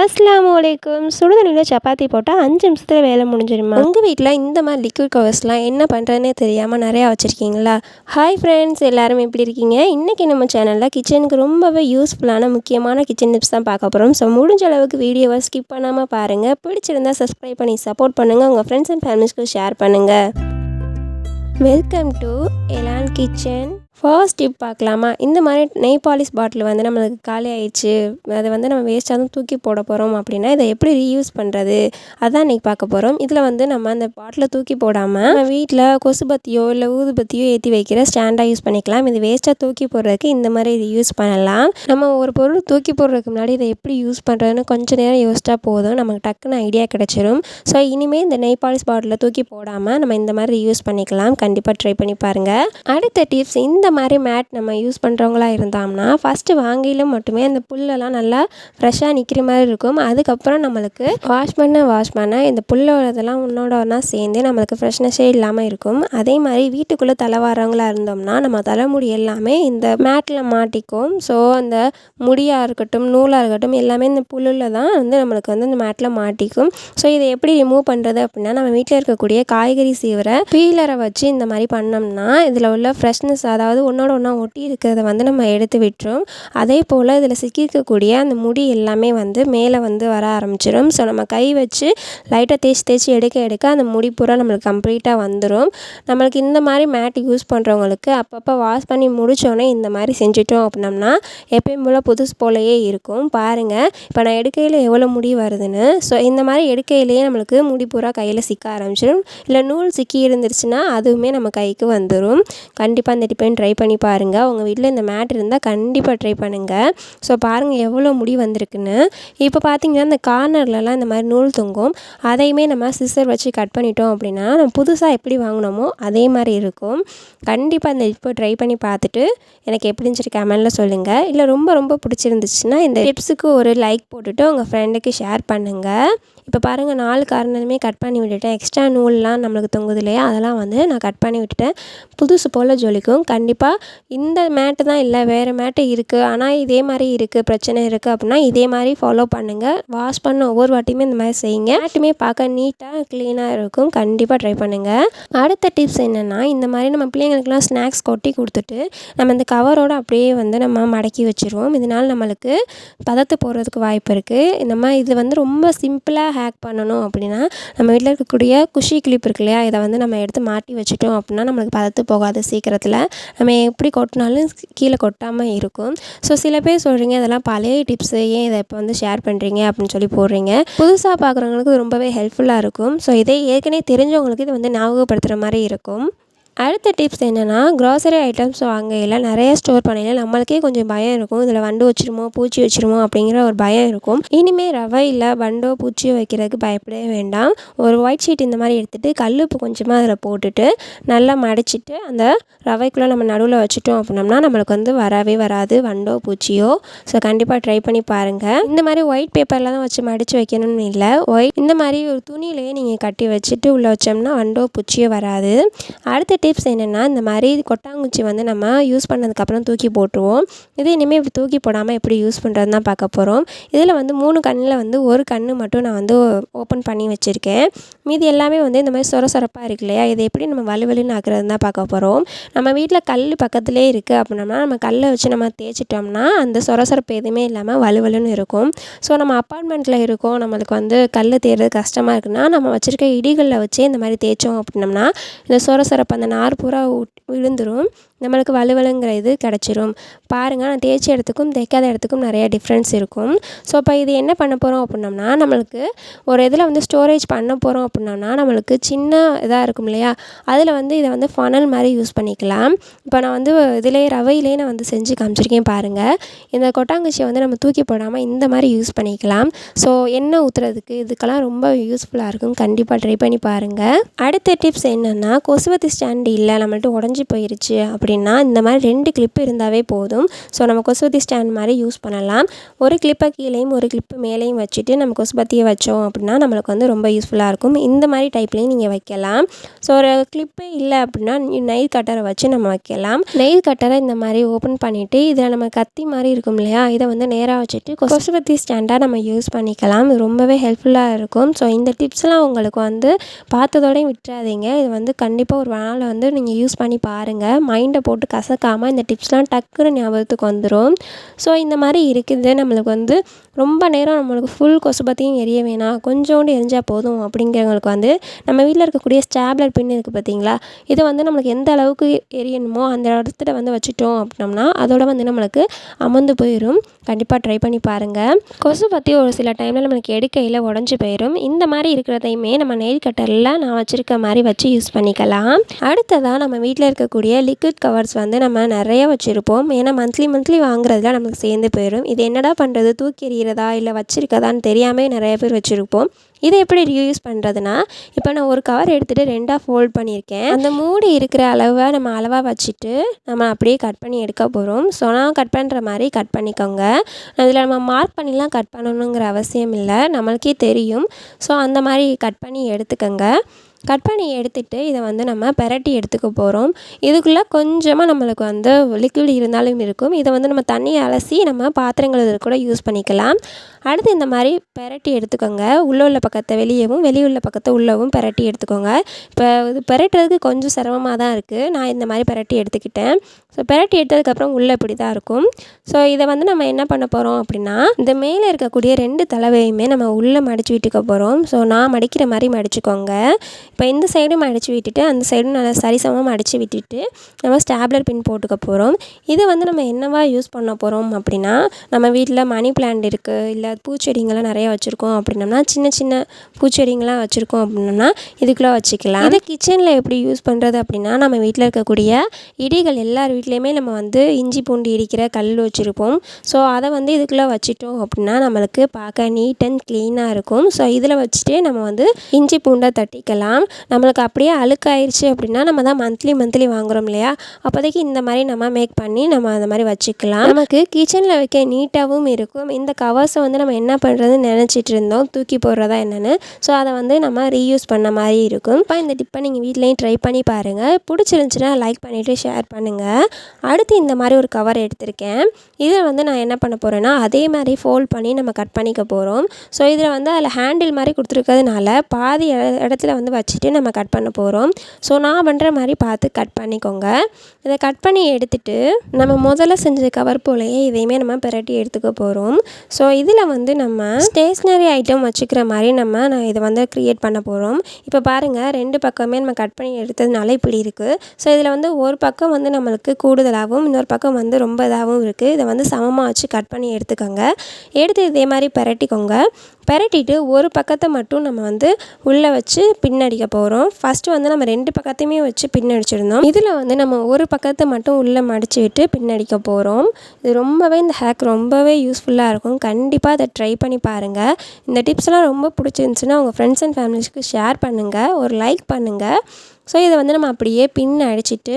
அஸ்ஸலாமு அலைக்கும் சுடுதண்ணியில் சப்பாத்தி போட்டால் அஞ்சு நிமிஷத்தில் வேலை முடிஞ்சிருமா? உங்கள் வீட்டில் இந்த மாதிரி லிக்விட் கவர்ஸ்லாம் என்ன பண்ணுறதுனே தெரியாமல் நிறையா வச்சுருக்கீங்களா? ஹாய் ஃப்ரெண்ட்ஸ் எல்லாரும் எப்படி இருக்கீங்க? இன்றைக்கி நம்ம சேனலில் கிச்சனுக்கு ரொம்பவே யூஸ்ஃபுல்லான முக்கியமான கிச்சன் டிப்ஸ் தான் பார்க்க போகிறோம் ஸோ முடிஞ்ச அளவுக்கு வீடியோவை ஸ்கிப் பண்ணாமல் பாருங்கள் பிடிச்சிருந்தா சப்ஸ்கிரைப் பண்ணி சப்போர்ட் பண்ணுங்கள் உங்கள் ஃப்ரெண்ட்ஸ் அண்ட் ஃபேமிலிஸ்க்கு ஷேர் பண்ணுங்கள் welcome to Elan kitchen first tip பார்க்கலாமா? இந்த மாதிரி நெய் பாலிஷ் பாட்டில் வந்து நம்மளுக்கு காலி ஆயிடுச்சு அதை வந்து நம்ம வேஸ்ட்டாக தான் தூக்கி போட போகிறோம் அப்படின்னா இதை எப்படி ரீயூஸ் பண்ணுறது அதான் இன்றைக்கி பார்க்க போகிறோம் இதில் வந்து நம்ம அந்த பாட்டில் தூக்கி போடாமல் நம்ம வீட்டில் கொசுபத்தியோ இல்லை ஊதுபத்தியோ ஏற்றி வைக்கிற ஸ்டாண்டாக யூஸ் பண்ணிக்கலாம். இது வேஸ்ட்டாக தூக்கி போடுறதுக்கு இந்த மாதிரி இது யூஸ் பண்ணலாம். நம்ம ஒரு பொருள் தூக்கி போடுறதுக்கு முன்னாடி இதை எப்படி யூஸ் பண்ணுறதுன்னு கொஞ்சம் நேரம் யோசிச்சா போதும். நமக்கு டக்குன்னு ஐடியா கிடச்சிரும். ஸோ இனிமேல் இந்த நெய் பாலிஷ் பாட்டிலில் தூக்கி போடாமல் நம்ம இந்த மாதிரி யூஸ் பண்ணிக்கலாம். கண்டிப்பாக ட்ரை பண்ணி பாருங்கள் அடுத்த டிப்ஸ் இந்த மாதிரி மேட் நம்ம யூஸ் பண்ணுறவங்களா இருந்தோம்னா ஃபஸ்ட்டு வாங்கியில் மட்டுமே அந்த புல்லெல்லாம் நல்லா ஃப்ரெஷ்ஷாக நிற்கிற மாதிரி இருக்கும். அதுக்கப்புறம் நம்மளுக்கு வாஷ் பண்ண வாஷ் பண்ண இந்த புல்லோடதெல்லாம் உன்னோட ஒன்றா சேர்ந்து நம்மளுக்கு ஃப்ரெஷ்னஸே இல்லாமல் இருக்கும். அதே மாதிரி வீட்டுக்குள்ளே தலைவாரவங்களா இருந்தோம்னா நம்ம தலைமுடி எல்லாமே இந்த மேட்டில் மாட்டிக்கும். ஸோ அந்த முடியாக இருக்கட்டும் நூலாக இருக்கட்டும் எல்லாமே இந்த புல்லில் தான் வந்து நம்மளுக்கு வந்து இந்த மேட்டில் மாட்டிக்கும். ஸோ இதை எப்படி ரிமூவ் பண்ணுறது அப்படின்னா நம்ம வீட்டில் இருக்கக்கூடிய காய்கறி சீவரை பீலரை வச்சு இந்த மாதிரி பண்ணோம்னா இதில் உள்ள ஃப்ரெஷ்னஸ் அதாவது ஒன்றோட ஒன்றா ஒட்டி இருக்கிறத வந்து நம்ம எடுத்து விட்டுரும். அதே போல் இதில் சிக்கியிருக்கக்கூடிய அந்த முடி எல்லாமே வந்து மேலே வந்து வர ஆரம்பிச்சிடும் ஸோ நம்ம கை வச்சு லைட்டாக தேய்ச்சி தேய்ச்சி எடுக்க எடுக்க அந்த முடி பூரா நம்மளுக்கு கம்ப்ளீட்டாக வந்துடும் நம்மளுக்கு இந்த மாதிரி மேட் யூஸ் பண்ணுறவங்களுக்கு அப்பப்போ வாஷ் பண்ணி முடித்தோடனே இந்த மாதிரி செஞ்சிட்டோம் அப்படின்னம்னா எப்பயும் போல் புதுசு போலயே இருக்கும். பாருங்கள் இப்போ நான் எடுக்கையில் எவ்வளோ முடி வருதுன்னு. ஸோ இந்த மாதிரி எடுக்கையிலேயே நம்மளுக்கு முடி பூரா கையில் சிக்க ஆரம்பிச்சிடும் இல்லை நூல் சிக்கி இருந்துருச்சுன்னா அதுவுமே நம்ம கைக்கு வந்துடும் கண்டிப்பாக இந்த டிபெண்ட் ட்ரை ட்ரை பண்ணி பாருங்கள் உங்கள் வீட்டில் இந்த மேட் இருந்தால் கண்டிப்பாக ட்ரை பண்ணுங்கள் ஸோ பாருங்கள் எவ்வளோ முடி வந்திருக்குன்னு. இப்போ பார்த்தீங்கன்னா இந்த கார்னர்லலாம் இந்த மாதிரி நூல் தொங்கும். அதையுமே நம்ம சிசர் வச்சு கட் பண்ணிட்டோம் அப்படின்னா நம்ம புதுசாக எப்படி வாங்கினோமோ அதே மாதிரி இருக்கும். கண்டிப்பாக இந்த டிப்பை ட்ரை பண்ணி பார்த்துட்டு எனக்கு எப்படி இருந்துச்சு கமெண்டில் சொல்லுங்கள் இல்லை ரொம்ப ரொம்ப பிடிச்சிருந்துச்சுன்னா இந்த டிப்ஸுக்கு ஒரு லைக் போட்டுட்டு உங்கள் ஃப்ரெண்டுக்கு ஷேர் பண்ணுங்கள் இப்போ பாருங்கள் நாலு கார்னருமே கட் பண்ணி விட்டுட்டேன். எக்ஸ்ட்ரா நூல்லாம் நம்மளுக்கு தொங்குது இல்லையா? அதெல்லாம் வந்து நான் கட் பண்ணி விட்டுட்டேன். புதுசு போல் ஜொலிக்கும். கண்டிப்பாக இந்த மேட்டு தான் இல்லை வேறு மேட்டு இருக்குது ஆனால் இதே மாதிரி இருக்குது பிரச்சனை இருக்குது அப்படின்னா இதே மாதிரி ஃபாலோ பண்ணுங்கள் வாஷ் பண்ண ஒவ்வொரு வாட்டியுமே இந்த மாதிரி செய்யுங்க. மேட்டுமே பார்க்க நீட்டாக க்ளீனாக இருக்கும். கண்டிப்பாக ட்ரை பண்ணுங்கள் அடுத்த டிப்ஸ் என்னென்னா இந்த மாதிரி நம்ம பிள்ளைங்களுக்குலாம் ஸ்நாக்ஸ் கொட்டி கொடுத்துட்டு நம்ம இந்த கவரோடு அப்படியே வந்து நம்ம மடக்கி வச்சுருவோம். இதனால் நம்மளுக்கு பதத்து போகிறதுக்கு வாய்ப்பு இருக்குது நம்ம இது வந்து ரொம்ப சிம்பிளாக ஹேக் பண்ணணும் அப்படின்னா நம்ம வீட்டில் இருக்கக்கூடிய குஷி கிளிப் இருக்கு இல்லையா? இதை வந்து நம்ம எடுத்து மாட்டி வச்சுட்டோம் அப்படின்னா நம்மளுக்கு பதத்து போகாது சீக்கிரத்தில். நம்ம எப்படி கொட்டினாலும் கீழே கொட்டாமல் இருக்கும். ஸோ சில பேர் சொல்கிறீங்க இதெல்லாம் பழைய டிப்ஸு ஏன் இதை இப்போ வந்து ஷேர் பண்ணுறீங்க அப்படின்னு சொல்லி போடுறீங்க. புதுசாக பார்க்குறவங்களுக்கு ரொம்பவே ஹெல்ப்ஃபுல்லாக இருக்கும். ஸோ இதே ஏற்கனவே தெரிஞ்சவங்களுக்கு இது வந்து ஞாபகப்படுத்துகிற மாதிரி இருக்கும். அடுத்த டிப்ஸ் என்னென்னா க்ராசரி ஐட்டம்ஸ் வாங்கையில் நிறைய ஸ்டோர் பண்ணையில் நம்மளுக்கே கொஞ்சம் பயம் இருக்கும். இதில் வண்டு வச்சிருமோ பூச்சி வச்சிருமோ அப்படிங்கிற ஒரு பயம் இருக்கும். இனிமேல் ரவை இல்லை வண்டோ பூச்சியோ வைக்கிறதுக்கு பயப்படவே வேண்டாம். ஒரு ஒயிட் ஷீட் இந்த மாதிரி எடுத்துகிட்டு கல்லுப்பு கொஞ்சமாக அதில் போட்டுட்டு நல்லா மடிச்சிட்டு அந்த ரவைக்குள்ளே நம்ம நடுவில் வச்சுட்டோம் அப்படின்னம்னா நம்மளுக்கு வந்து வரவே வராது. வண்டோ பூச்சியோ. ஸோ கண்டிப்பாக ட்ரை பண்ணி பாருங்கள் இந்த மாதிரி ஒயிட் பேப்பரில் தான் வச்சு மடித்து வைக்கணும்னு இல்லை. ஒயிட் இந்த மாதிரி ஒரு துணியிலேயே நீங்கள் கட்டி வச்சுட்டு உள்ளே வச்சோம்னா வண்டோ பூச்சியோ வராது. அடுத்த டிப்ஸ் என்னென்னா இந்த மாதிரி கொட்டாங்குச்சி வந்து நம்ம யூஸ் பண்ணதுக்கப்புறம் தூக்கி போட்டுருவோம். இது இனிமேல் இப்படி தூக்கி போடாமல் எப்படி யூஸ் பண்ணுறது தான் பார்க்க போகிறோம் இதில் வந்து மூணு கண்ணில் வந்து ஒரு கண்ணு மட்டும் நான் வந்து ஓப்பன் பண்ணி வச்சுருக்கேன். மீதி எல்லாமே வந்து இந்த மாதிரி சொர சொரப்பாக இருக்கு இல்லையா? இதை எப்படி நம்ம வலுவலுன்னு ஆக்குறது தான் பார்க்க போகிறோம் நம்ம வீட்டில் கல் பக்கத்துலேயே இருக்குது அப்படின்னம்னா நம்ம கல்லை வச்சு நம்ம தேய்ச்சிட்டோம்னா அந்த சொர சொரப்பு எதுவுமே இல்லாமல் வலுவலுன்னு இருக்கும். ஸோ நம்ம அப்பார்ட்மெண்ட்டில் இருக்கோம் நம்மளுக்கு வந்து கல் தேடுறது கஷ்டமாக இருக்குன்னா நம்ம வச்சுருக்க இடிகளில் வச்சு இந்த மாதிரி தேய்ச்சோம் அப்படின்னம்னா இந்த சொர சொரப்பு அந்த நார் பூரா விழுந்துடும் நம்மளுக்கு வலுவலுங்கிற இது கிடச்சிரும். பாருங்கள் நான் தேய்ச்ச இடத்துக்கும் தேய்க்காத இடத்துக்கும் நிறைய டிஃப்ரென்ஸ் இருக்கும். ஸோ இப்போ இது என்ன பண்ண போகிறோம் அப்படின்னோம்னா நம்மளுக்கு ஒரு இதில் வந்து ஸ்டோரேஜ் பண்ண போகிறோம் அப்படின்னோம்னா நம்மளுக்கு சின்ன இதாக இருக்கும் இல்லையா? அதில் வந்து இதை வந்து ஃபனல் மாதிரி யூஸ் பண்ணிக்கலாம். இப்போ நான் வந்து இதிலே ரவையிலே நான் வந்து செஞ்சு காமிச்சிருக்கேன் பாருங்கள் இந்த கொட்டாங்குச்சியை வந்து நம்ம தூக்கி போடாமல் இந்த மாதிரி யூஸ் பண்ணிக்கலாம். ஸோ எண்ணெய் ஊற்றுறதுக்கு இதுக்கெல்லாம் ரொம்ப யூஸ்ஃபுல்லாக இருக்கும். கண்டிப்பாக ட்ரை பண்ணி பாருங்கள் அடுத்த டிப்ஸ் என்னென்னா கொசுவத்தி ஸ்டாண்டு இல்லை நம்மள்ட்ட உடஞ்சி போயிருச்சு அப்படின்னா இந்த மாதிரி ரெண்டு கிளிப்பு இருந்தாவே போதும். ஸோ நம்ம கொசுபத்தி ஸ்டாண்ட் மாதிரி யூஸ் பண்ணலாம். ஒரு கிளிப்பை கீழேயும் ஒரு கிளிப்பு மேலேயும் வச்சுட்டு நம்ம கொசுபத்தியை வச்சோம் அப்படின்னா நம்மளுக்கு வந்து ரொம்ப யூஸ்ஃபுல்லாக இருக்கும். இந்த மாதிரி டைப்லேயும் நீங்கள் வைக்கலாம். ஸோ ஒரு கிளிப்பே இல்லை அப்படின்னா நெயில் கட்டரை வச்சு நம்ம வைக்கலாம். நெயில் கட்டரை இந்த மாதிரி ஓப்பன் பண்ணிவிட்டு இதில் நம்ம கத்தி மாதிரி இருக்கும் இல்லையா? இதை வந்து நேராக வச்சுட்டு கொசுபத்தி ஸ்டாண்டாக நம்ம யூஸ் பண்ணிக்கலாம். ரொம்பவே ஹெல்ப்ஃபுல்லாக இருக்கும். ஸோ இந்த டிப்ஸ்லாம் உங்களுக்கு வந்து பார்த்ததோடையும் விட்டுறாதீங்க. இது வந்து கண்டிப்பாக ஒரு நாள் வந்து நீங்கள் யூஸ் பண்ணி பாருங்கள் மைண்டை போட்டு கசக்காமல் இந்த டிப்ஸ்லாம் டக்குன்னு ஞாபகத்துக்கு வந்துடும் ஸோ இந்த மாதிரி இருக்குது. நம்மளுக்கு வந்து ரொம்ப நேரம் நம்மளுக்கு ஃபுல் கொசுபத்தியும் எரிய வேணாம். கொஞ்சோண்டு எரிஞ்சால் போதும் அப்படிங்கிறவங்களுக்கு வந்து நம்ம வீட்டில் இருக்கக்கூடிய ஸ்டாப்லர் பின் இருக்குது பார்த்தீங்களா? இதை வந்து நம்மளுக்கு எந்த அளவுக்கு எரியணுமோ அந்த இடத்துல வந்து வச்சுட்டோம் அப்படின்னம்னா அதோட வந்து நம்மளுக்கு அமர்ந்து போயிடும் கண்டிப்பாக ட்ரை பண்ணி பாருங்கள் கொசு பற்றி ஒரு சில டைமில் நம்மளுக்கு எடுக்கையில் உடஞ்சி போயிடும் இந்த மாதிரி இருக்கிறதையுமே நம்ம நெயில் கட்டரில் நான் வச்சுருக்க மாதிரி வச்சு யூஸ் பண்ணிக்கலாம். அடுத்ததாக நம்ம வீட்டில் இருக்கக்கூடிய லிக்விட் கவர்ஸ் வந்து நம்ம நிறைய வச்சுருப்போம். ஏன்னா மந்த்லி மந்த்லி வாங்குறதுல நமக்கு சேர்ந்து போயிடும் இது என்னடா பண்ணுறது தூக்கி எறிகிறதா இல்லை வச்சுருக்கதான்னு தெரியாமல் நிறைய பேர் வச்சுருப்போம். இதை எப்படி ரீயூஸ் பண்ணுறதுனா இப்போ நான் ஒரு கவர் எடுத்துகிட்டு ரெண்டாக ஃபோல்ட் பண்ணியிருக்கேன். அந்த மூடி இருக்கிற அளவை நம்ம அளவாக வச்சுட்டு நம்ம அப்படியே கட் பண்ணி எடுக்க போகிறோம் ஸோ நான் கட் பண்ணுற மாதிரி கட் பண்ணிக்கோங்க. அதில் நம்ம மார்க் பண்ணிலாம் கட் பண்ணணுங்கிற அவசியம் இல்லை. நம்மளுக்கே தெரியும். ஸோ அந்த மாதிரி கட் பண்ணி எடுத்துக்கோங்க. கட் பண்ணி எடுத்துகிட்டு இதை வந்து நம்ம பெரட்டி எடுத்துக்க போகிறோம் இதுக்குள்ளே கொஞ்சமாக நம்மளுக்கு வந்து லிக்விட் இருந்தாலும் இருக்கும். இதை வந்து நம்ம தண்ணியை அலசி நம்ம பாத்திரங்கள் கூட யூஸ் பண்ணிக்கலாம். அடுத்து இந்த மாதிரி பெரட்டி எடுத்துக்கோங்க. உள்ளே உள்ள பக்கத்தை வெளியவும் வெளியே உள்ள பக்கத்தை உள்ளவும் பெரட்டி எடுத்துக்கோங்க. இப்போ இது பெரட்டுறதுக்கு கொஞ்சம் சிரமமாக தான் இருக்குது நான் இந்த மாதிரி பெரட்டி எடுத்துக்கிட்டேன். ஸோ பெரட்டி எடுத்ததுக்கப்புறம் உள்ளே இப்படி தான் இருக்கும். ஸோ இதை வந்து நம்ம என்ன பண்ண போகிறோம் அப்படின்னா இந்த மேலே இருக்கக்கூடிய ரெண்டு தலைவையுமே நம்ம உள்ளே மடித்து விட்டுக்க போகிறோம் ஸோ நான் மடிக்கிற மாதிரி மடிச்சுக்கோங்க. இப்போ இந்த சைடும் மடித்து விட்டுட்டு அந்த சைடும் நல்லா சரிசமமாக மடித்து விட்டுட்டு நம்ம ஸ்டாப்லர் பின் போட்டுக்க போகிறோம் இதை வந்து நம்ம என்னவா யூஸ் பண்ண போகிறோம் அப்படின்னா நம்ம வீட்டில் மணி பிளான்ட் இருக்குது இல்லை பூச்செடிங்கள்லாம் நிறைய வச்சுருக்கோம் அப்படின்னம்னா சின்ன சின்ன பூச்செடிங்கள்லாம் வச்சுருக்கோம் அப்படின்னம்னா இதுக்குள்ளே வச்சுக்கலாம். இதை கிச்சனில் எப்படி யூஸ் பண்ணுறது அப்படின்னா நம்ம வீட்டில் இருக்கக்கூடிய இடிகள் எல்லார் வீட்லேயுமே நம்ம வந்து இஞ்சி பூண்டு இடிக்கிற கல் வச்சுருப்போம். ஸோ அதை வந்து இதுக்குள்ளே வச்சுட்டோம் அப்படின்னா நம்மளுக்கு பார்க்க நீட் அண்ட் க்ளீனாக இருக்கும். ஸோ இதில் வச்சுட்டு நம்ம வந்து இஞ்சி பூண்டை தட்டிக்கலாம். நம்மளுக்கு அப்படியே அழுக்காயிருச்சு அப்படின்னா நம்ம தான் மந்த்லி மந்த்லி வாங்குகிறோம் இல்லையா? அப்போதைக்கு இந்த மாதிரி நம்ம மேக் பண்ணி நம்ம அந்த மாதிரி வச்சுக்கலாம். நமக்கு கிச்சனில் வைக்க நீட்டாகவும் இருக்கும். இந்த கவர்ஸை வந்து நம்ம என்ன பண்ணுறதுன்னு நினச்சிட்டு இருந்தோம். தூக்கி போடுறதா என்னென்னு. ஸோ அதை வந்து நம்ம ரீயூஸ் பண்ண மாதிரி இருக்கும். இப்போ இந்த டிப்பை நீங்கள் வீட்லேயும் ட்ரை பண்ணி பாருங்கள் பிடிச்சிருந்துச்சின்னா லைக் பண்ணிவிட்டு ஷேர் பண்ணுங்கள் அடுத்து இந்த மாதிரி ஒரு கவர் எடுத்திருக்கேன். இதில் வந்து நான் என்ன பண்ண போகிறேன்னா அதே மாதிரி ஃபோல்ட் பண்ணி நம்ம கட் பண்ணிக்க போகிறோம் ஸோ இதில் வந்து அதில் ஹேண்டில் மாதிரி கொடுத்துருக்கிறதுனால பாதி இடத்துல வந்து வச்சு வச்சுட்டு நம்ம கட் பண்ண போகிறோம் ஸோ நான் பண்ணுற மாதிரி பார்த்து கட் பண்ணிக்கோங்க. இதை கட் பண்ணி எடுத்துகிட்டு நம்ம முதல்ல செஞ்ச கவர் போலையே இதையுமே நம்ம பிரட்டி எடுத்துக்க போகிறோம் ஸோ இதில் வந்து நம்ம ஸ்டேஷ்னரி ஐட்டம் வச்சுக்கிற மாதிரி நம்ம நான் இதை வந்து க்ரியேட் பண்ண போகிறோம் இப்போ பாருங்கள் ரெண்டு பக்கமே நம்ம கட் பண்ணி எடுத்ததுனால இப்படி இருக்குது ஸோ இதில் வந்து ஒரு பக்கம் வந்து நம்மளுக்கு கூடுதலாகவும் இன்னொரு பக்கம் வந்து ரொம்ப இதாகவும் இருக்குது இதை வந்து சமமாக வச்சு கட் பண்ணி எடுத்துக்கோங்க. எடுத்து இதே மாதிரி பிரட்டிக்கோங்க. பெரட்டிட்டு ஒரு பக்கத்தை மட்டும் நம்ம வந்து உள்ளே வச்சு பின்னடிக்க போகிறோம் ஃபஸ்ட்டு வந்து நம்ம ரெண்டு பக்கத்தையுமே வச்சு பின்னடிச்சிருந்தோம். இதில் வந்து நம்ம ஒரு பக்கத்தை மட்டும் உள்ளே மடிச்சு விட்டு பின்னடிக்க போகிறோம் இது ரொம்பவே இந்த ஹேக் ரொம்பவே யூஸ்ஃபுல்லாக இருக்கும். கண்டிப்பாக அதை ட்ரை பண்ணி பாருங்கள் இந்த டிப்ஸ்லாம் ரொம்ப பிடிச்சிருந்துச்சுன்னா உங்கள் ஃப்ரெண்ட்ஸ் அண்ட் ஃபேமிலிஸ்க்கு ஷேர் பண்ணுங்கள் ஒரு லைக் பண்ணுங்கள் ஸோ இதை வந்து நம்ம அப்படியே பின் அடிச்சிட்டு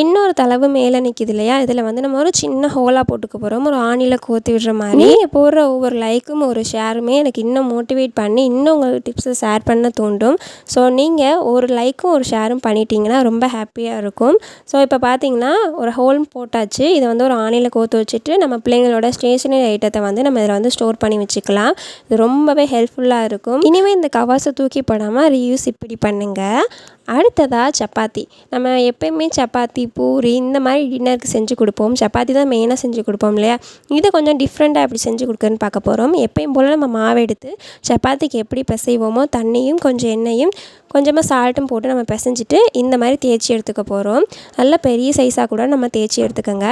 இன்னொரு தளவு மேலே நிற்கிது இல்லையா? இதில் வந்து நம்ம ஒரு சின்ன ஹோலாக போட்டுக்க போகிறோம் ஒரு ஆணியில் கோத்து விடுற மாதிரி. நீங்கள் போடுற ஒவ்வொரு லைக்கும் ஒரு ஷேருமே எனக்கு இன்னும் மோட்டிவேட் பண்ணி இன்னும் உங்கள் டிப்ஸை ஷேர் பண்ண தூண்டும். ஸோ நீங்கள் ஒரு லைக்கும் ஒரு ஷேரும் பண்ணிட்டீங்கன்னா ரொம்ப ஹாப்பியாக இருக்கும். ஸோ இப்போ பார்த்தீங்கன்னா ஒரு ஹோல் போட்டாச்சு. இதை வந்து ஒரு ஆணியில் கோத்து வச்சுட்டு நம்ம பிள்ளைங்களோட ஸ்டேஷனரி ஐட்டத்தை வந்து நம்ம இதில் வந்து ஸ்டோர் பண்ணி வச்சுக்கலாம். இது ரொம்பவே ஹெல்ப்ஃபுல்லாக இருக்கும். இனிமேல் இந்த கவாஸை தூக்கி போடாமல் ரீயூஸ் இப்படி பண்ணுங்கள் அடுத்ததாக சப்பாத்தி. நம்ம எப்பயுமே சப்பாத்தி பூரி இந்த மாதிரி டின்னருக்கு செஞ்சு கொடுப்போம். சப்பாத்தி தான் மெயினாக செஞ்சு கொடுப்போம் இல்லையா? இதை கொஞ்சம் டிஃப்ரெண்ட்டாக எப்படி செஞ்சு கொடுக்குறேன்னு பார்க்க போகிறோம் எப்பயும் போல் நம்ம மாவு எடுத்து சப்பாத்திக்கு எப்படி பிசைவோமோ தண்ணியும் கொஞ்சம் எண்ணெயும் கொஞ்சமாக சால்ட்டும் போட்டு நம்ம பிசைஞ்சிட்டு இந்த மாதிரி தேய்ச்சி எடுத்துக்க போகிறோம் நல்லா பெரிய சைஸாக கூட நம்ம தேய்ச்சி எடுத்துக்கோங்க.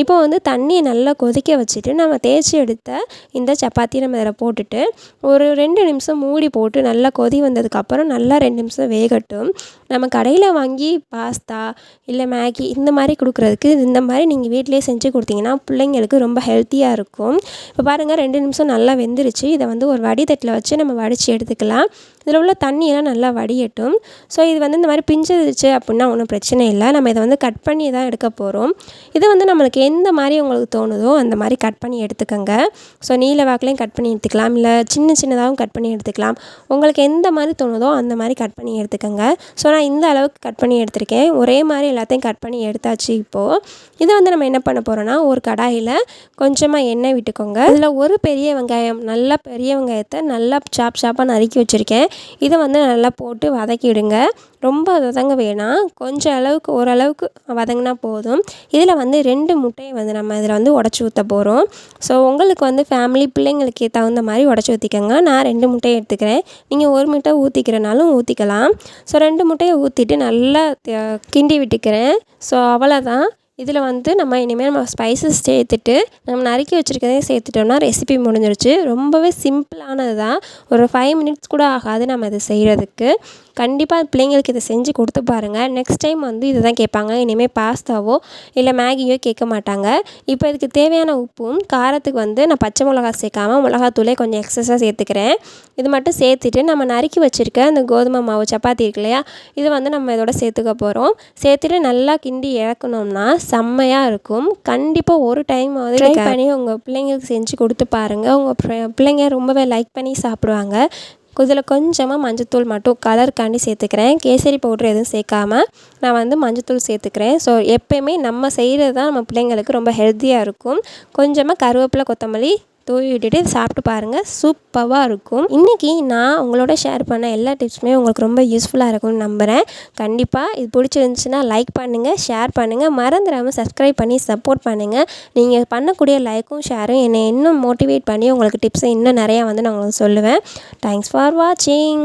இப்போ வந்து தண்ணியை நல்லா கொதிக்க வச்சுட்டு நம்ம தேய்ச்சி எடுத்த இந்த சப்பாத்தி நம்ம இதில் போட்டுட்டு ஒரு ரெண்டு நிமிஷம் மூடி போட்டு நல்லா கொதி வந்ததுக்கப்புறம் நல்லா ரெண்டு நிமிஷம் வேகட்டும். நம்ம கடையில் வாங்கி பாஸ்தா இல்லை மேகி இந்த மாதிரி கொடுக்குறதுக்கு இந்த மாதிரி நீங்கள் வீட்டிலே செஞ்சு கொடுத்தீங்கன்னா பிள்ளைங்களுக்கு ரொம்ப ஹெல்த்தியாக இருக்கும். இப்போ பாருங்கள் ரெண்டு நிமிஷம் நல்லா வெந்துருச்சு. இதை வந்து ஒரு வடிதட்டில் வச்சு நம்ம வடித்து எடுத்துக்கலாம். இதில் உள்ள தண்ணியெல்லாம் நல்லா வடியட்டும். ஸோ இது வந்து இந்த மாதிரி பிஞ்சிருச்சு அப்படின்னா ஒன்றும் பிரச்சனை இல்லை. நம்ம இதை வந்து கட் பண்ணி தான் எடுக்க போகிறோம் இது வந்து நம்மளுக்கு எந்த மாதிரி உங்களுக்கு தோணுதோ அந்த மாதிரி கட் பண்ணி எடுத்துக்கோங்க. ஸோ நீல வாக்குலையும் கட் பண்ணி எடுத்துக்கலாம். இல்லை சின்ன சின்னதாகவும் கட் பண்ணி எடுத்துக்கலாம். உங்களுக்கு எந்த மாதிரி தோணுதோ அந்த மாதிரி கட் பண்ணி எடுத்துக்கோங்க. ஸோ நான் இந்த அளவுக்கு கட் பண்ணி எடுத்திருக்கேன். ஒரே மாதிரி எல்லாத்தையும் கட் பண்ணி எடுத்தாச்சு இப்போது இதை வந்து நம்ம என்ன பண்ண போகிறோன்னா ஒரு கடாயில் கொஞ்சமாக எண்ணெய் விட்டுக்கோங்க. இதில் ஒரு பெரிய வெங்காயம் நல்லா பெரிய வெங்காயத்தை நல்லா சாப் சாப்பாக நறுக்கி வச்சுருக்கேன். இதை வந்து நல்லா போட்டு வதக்கிவிடுங்க ரொம்ப வதங்க வேணாம். கொஞ்சம் அளவுக்கு ஓரளவுக்கு வதங்கினா போதும். இதில் வந்து ரெண்டு முட்டையை வந்து நம்ம இதில் வந்து உடச்சி ஊற்ற போகிறோம் ஸோ உங்களுக்கு வந்து ஃபேமிலி பிள்ளைங்களுக்கு தகுந்த மாதிரி உடச்சி ஊற்றிக்கோங்க நான் ரெண்டு முட்டையை எடுத்துக்கிறேன். நீங்கள் ஒரு முட்டை ஊற்றிக்கிறனாலும் ஊற்றிக்கலாம் ஸோ ரெண்டு முட்டையை ஊற்றிட்டு நல்லா கிண்டி விட்டுக்கிறேன். ஸோ அவ்வளோதான் இதில் வந்து நம்ம இனிமேல் நம்ம ஸ்பைசஸ் சேர்த்துட்டு நம்ம நறுக்கி வச்சுருக்கதையும் சேர்த்துட்டோம்னா ரெசிபி முடிஞ்சிருச்சு. ரொம்பவே சிம்பிளானது தான். ஒரு ஃபைவ் மினிட்ஸ் கூட ஆகாது நம்ம இதை செய்கிறதுக்கு கண்டிப்பாக பிள்ளைங்களுக்கு இதை செஞ்சு கொடுத்து பாருங்கள் நெக்ஸ்ட் டைம் வந்து இதை தான் கேட்பாங்க. இனிமேல் பாஸ்தாவோ இல்லை மேகியோ கேட்க மாட்டாங்க. இப்போ இதுக்கு தேவையான உப்பும் காரத்துக்கு வந்து நான் பச்சை மிளகா சேர்க்காமல் மிளகாத்தூளே கொஞ்சம் எக்ஸஸாக சேர்த்துக்கிறேன். இது மட்டும் சேர்த்துட்டு நம்ம நறுக்கி வச்சுருக்க அந்த கோதுமை மாவு சப்பாத்தி இருக்கு இல்லையா? இது வந்து நம்ம இதோட சேர்த்துக்க போகிறோம் சேர்த்துட்டு நல்லா கிண்டி இறக்கணும்னா செம்மையாக இருக்கும். கண்டிப்பாக ஒரு டைம் வந்து ட்ரை பண்ணி உங்கள் பிள்ளைங்களுக்கு செஞ்சு கொடுத்து பாருங்கள் உங்கள் பிள்ளைங்க ரொம்பவே லைக் பண்ணி சாப்பிடுவாங்க. இதில் கொஞ்சமாக மஞ்சத்தூள் மட்டும் கலருக்காண்டி சேர்த்துக்கிறேன். கேசரி பவுட்ரு எதுவும் சேர்க்காம நான் வந்து மஞ்சத்தூள் சேர்த்துக்கிறேன். ஸோ எப்போயுமே நம்ம செய்கிறது தான் நம்ம பிள்ளைங்களுக்கு ரொம்ப ஹெல்த்தியாக இருக்கும். கொஞ்சமாக கருவேப்பிலை கொத்தமல்லி தூவி விட்டுட்டு சாப்பிட்டு பாருங்கள் சூப்பராக இருக்கும். இன்றைக்கி நான் உங்களோட ஷேர் பண்ண எல்லா டிப்ஸுமே உங்களுக்கு ரொம்ப யூஸ்ஃபுல்லாக இருக்கும்னு நம்புகிறேன் கண்டிப்பாக இது பிடிச்சிருந்துச்சின்னா லைக் பண்ணுங்கள் ஷேர் பண்ணுங்கள் மறந்துடாமல் சப்ஸ்கிரைப் பண்ணி சப்போர்ட் பண்ணுங்கள் நீங்கள் பண்ணக்கூடிய லைக்கும் ஷேரும் என்னை இன்னும் மோட்டிவேட் பண்ணி உங்களுக்கு டிப்ஸை இன்னும் நிறையா வந்து நான் உங்களுக்கு சொல்லுவேன். தேங்க்ஸ் ஃபார் வாட்சிங்